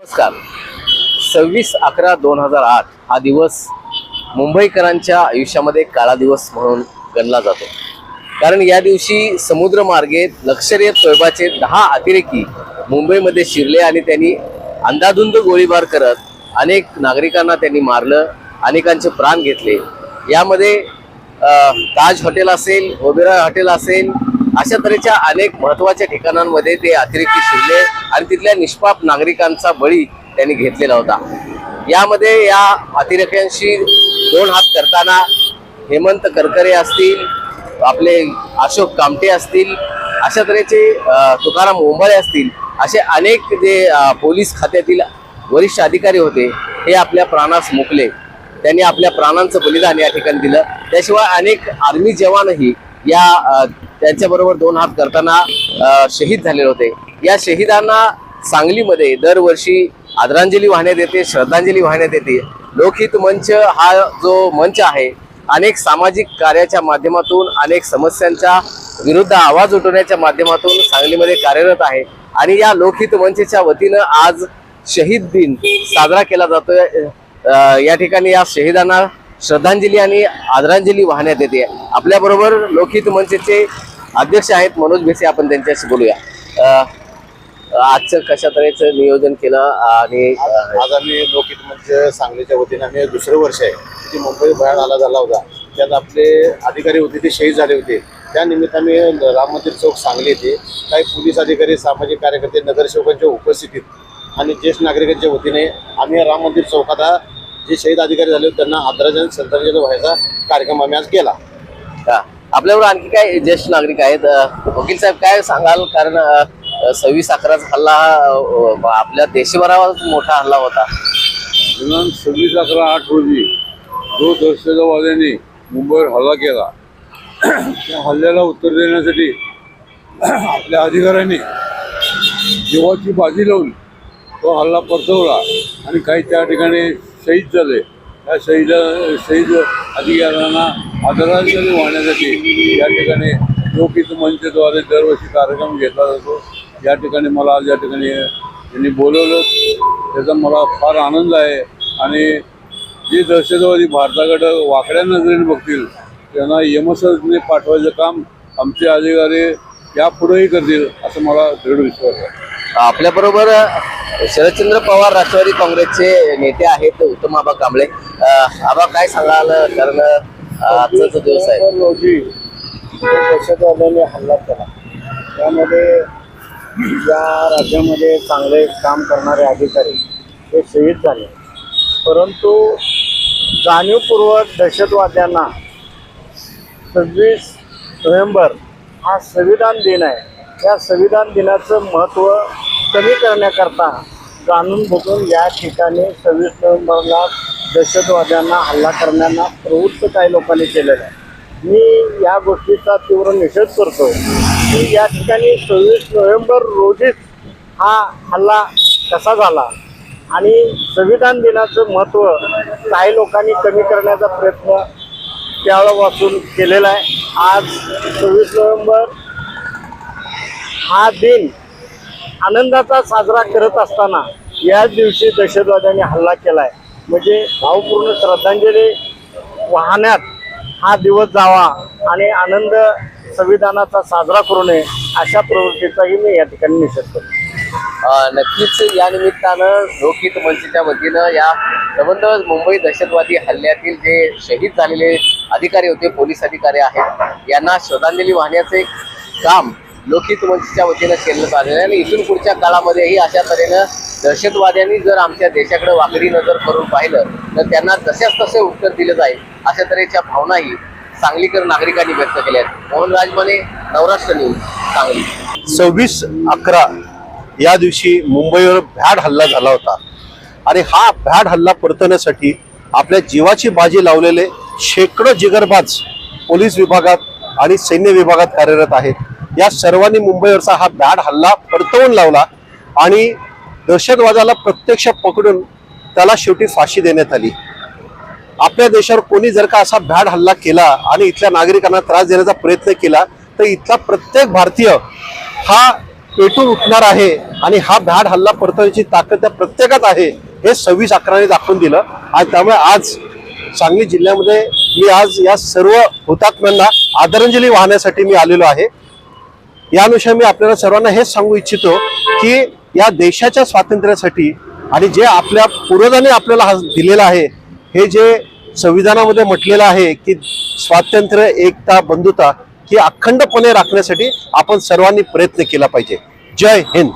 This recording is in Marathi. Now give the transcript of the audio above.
नमस्कार. सव्वीस अकरा दोन हजार आठ हा दिवस मुंबईकरांच्या आयुष्यामध्ये काळा दिवस म्हणून गणला जातो. कारण या दिवशी समुद्रमार्गे लष्कर ए तोयबाचे दहा अतिरेकी मुंबईमध्ये शिरले आणि त्यांनी अंधाधुंद गोळीबार करत अनेक नागरिकांना त्यांनी मारलं अनेकांचे प्राण घेतले. यामध्ये ताज हॉटेल असेल ओबेरा हॉटेल असेल अशा तऱ्हेच्या अनेक महत्त्वाच्या ठिकाणांमध्ये ते अतिरेकी शिरले आणि तिथल्या निष्पाप नागरिकांचा बळी त्यांनी घेतलेला होता. यामध्ये या अतिरेक्यांशी दोन हात करताना हेमंत करकरे असतील आपले अशोक कामटे असतील अशा तऱ्हेचे तुकाराम ओंबाळे असतील असे अनेक जे पोलीस खात्यातील वरिष्ठ अधिकारी होते हे आपल्या प्राणास मुकले. त्यांनी आपल्या प्राणांचं बलिदान या ठिकाणी दिलं. त्याशिवाय अनेक आर्मी जवानही या त्यांच्याबरोबर दोन हात करताना शहीद झालेले होते. या शहीदांना सांगलीमध्ये दरवर्षी आदरांजली वाहण्यात येते श्रद्धांजली वाहण्यात येते. लोकहित मंच हा जो मंच आहे अनेक सामाजिक कार्याच्या माध्यमातून अनेक समस्यांच्या विरुद्ध आवाज उठवण्याच्या माध्यमातून सांगलीमध्ये कार्यरत आहे. आणि या लोकहित मंचच्या वतीनं आज शहीद दिन साजरा केला जातोय. या ठिकाणी या शहीदांना श्रद्धांजली आणि आदरांजली वाहण्यात येते. आपल्याबरोबर लोकहित मंचचे अध्यक्ष आहेत मनोज भेसे आपण त्यांच्याशी बोलूया. आजचं कशा तऱ्हेचं नियोजन केलं आणि अ, आज आम्ही लोकहित मंच सांगलीच्या वतीने आम्ही दुसरं वर्ष आहे. की मुंबई भयान आला झाला होता. त्यात आपले अधिकारी होते ते शहीद झाले होते. त्यानिमित्त आम्ही राम मंदिर चौक सांगली येथे काही पोलीस अधिकारी सामाजिक कार्यकर्ते नगरसेवकांच्या उपस्थितीत आणि ज्येष्ठ नागरिकांच्या वतीने आम्ही राम मंदिर चौकात जे शहीद अधिकारी झाले होते त्यांना आदरांजली आणि श्रद्धांजली व्हायचा कार्यक्रम आम्ही आज केला. हा. आपल्याबरोबर आणखी काय ज्येष्ठ नागरिक आहेत? अ, वकील साहेब काय सांगाल? कारण सव्वीस अकराचा हल्ला हा, अ, आपल्या देशभरावर मोठा हल्ला होता. दिनांक सव्वीस अकरा आठ रोजी जो दहशतवाद्यांनी मुंबईवर हल्ला केला त्या हल्ल्याला उत्तर देण्यासाठी आपल्या अधिकाऱ्यांनी जीवाची बाजी लावून तो हल्ला परतवला आणि काही त्या ठिकाणी शहीद झाले. या शहीद शहीद अधिकाऱ्यांना आदरांजली वाहण्यासाठी या ठिकाणी लोकहित मंचद्वारे दरवर्षी कार्यक्रम घेतला जातो. या ठिकाणी मला आज या ठिकाणी त्यांनी बोलवलं. त्याचा मला फार आनंद आहे आणि जे दहशतवादी भारताकडं वाकड्या नजरेने बघतील त्यांना यमसने पाठवायचं काम आमचे अधिकारी यापुढेही करतील असं मला दृढ विश्वास आहे. आपल्या बरोबर शरदचंद्र पवार राष्ट्रवादी काँग्रेसचे नेते आहेत उत्तम आबा कांबळे. आबा काय सांगाल कारण आजचा जो दिवस आहे? रोजी दहशतवाद्यांनी हल्ला केला. त्यामध्ये या राज्यामध्ये चांगले काम करणारे अधिकारी हे शहीद झाले. परंतु जाणीवपूर्वक दहशतवाद्यांना सव्वीस नोव्हेंबर हा संविधान दिन आहे. या संविधान दिनाचं महत्त्व कमी करण्याकरता जाणून बघून या ठिकाणी सव्वीस नोव्हेंबरला दहशतवाद्यांना हल्ला करण्याना प्रवृत्त काही लोकांनी केलेलं आहे. मी या गोष्टीचा तीव्र निषेध करतो. की या ठिकाणी सव्वीस नोव्हेंबर रोजीच हा हल्ला कसा झाला आणि संविधान दिनाचं महत्त्व काही लोकांनी कमी करण्याचा प्रयत्न त्यावेळेपासून केलेला आहे. आज सव्वीस नोव्हेंबर हा दिन आनंदाचा साजरा करत असताना याच दिवशी दहशतवाद्यांनी हल्ला केला आहे म्हणजे भावपूर्ण श्रद्धांजली वाहण्यात हा दिवस जावा आणि आनंद संविधानाचा साजरा करू नये अशा प्रवृत्तीचाही मी या ठिकाणी निषेध करतो. नक्कीच या निमित्तानं लोकहित मंचच्या वतीनं या संबंध मुंबई दहशतवादी हल्ल्यातील जे शहीद झालेले अधिकारी होते पोलीस अधिकारी आहेत यांना श्रद्धांजली वाहण्याचे काम लोकहित मंचच्या वतीनं केलं चाललेलं आहे. आणि इथून पुढच्या काळामध्येही अशा तऱ्हेनं दहशतवाद्यांनी जर आमच्या देशाकडे वाकडी नजर करून पाहिलं तर त्यांना तसेच तसे उत्तर दिलं जाईल अशा तऱ्हेच्या भावनाही सांगलीकर नागरिकांनी व्यक्त केल्या आहेत. मोहन राजमाने नवराष्ट्र न्यूज सांगली. सव्वीस अकरा या दिवशी मुंबईवर भ्याड हल्ला झाला होता. आणि हा भ्याड हल्ला परतवण्यासाठी आपल्या जीवाची बाजी लावलेले शेकडो जिगरबाज पोलीस विभागात आणि सैन्य विभागात कार्यरत आहेत. या सर्वांनी मुंबईवरचा हा बॅड हल्ला परतवून लावला आणि दहशतवादाला प्रत्यक्ष पकडून त्याला शेवटी फाशी देण्यात आली. आपल्या देशावर कोणी जर का असा भ्याड हल्ला केला आणि इथल्या नागरिकांना त्रास देण्याचा प्रयत्न केला तर इथला प्रत्येक भारतीय हा पेटून उठणार आहे आणि हा भ्याड हल्ला परतवण्याची ताकद त्या प्रत्येकात आहे हे सव्वीस अकराने दाखवून दिलं. आणि त्यामुळे आज सांगली जिल्ह्यामध्ये मी आज या सर्व हुतात्म्यांना आदरांजली वाहण्यासाठी मी आलेलो आहे. या अनुषंगाने मी आपल्याला सर्वांना हेच सांगू इच्छितो की या देशाच्या स्वातंत्र्यासाठी आणि जे आपल्या पूर्वजांनी आपल्याला हा दिलेलं आहे हे जे संविधानामध्ये म्हटलेलं आहे की स्वातंत्र्य एकता बंधुता ही अखंडपणे राखण्यासाठी आपण सर्वांनी प्रयत्न केला पाहिजे. जय हिंद.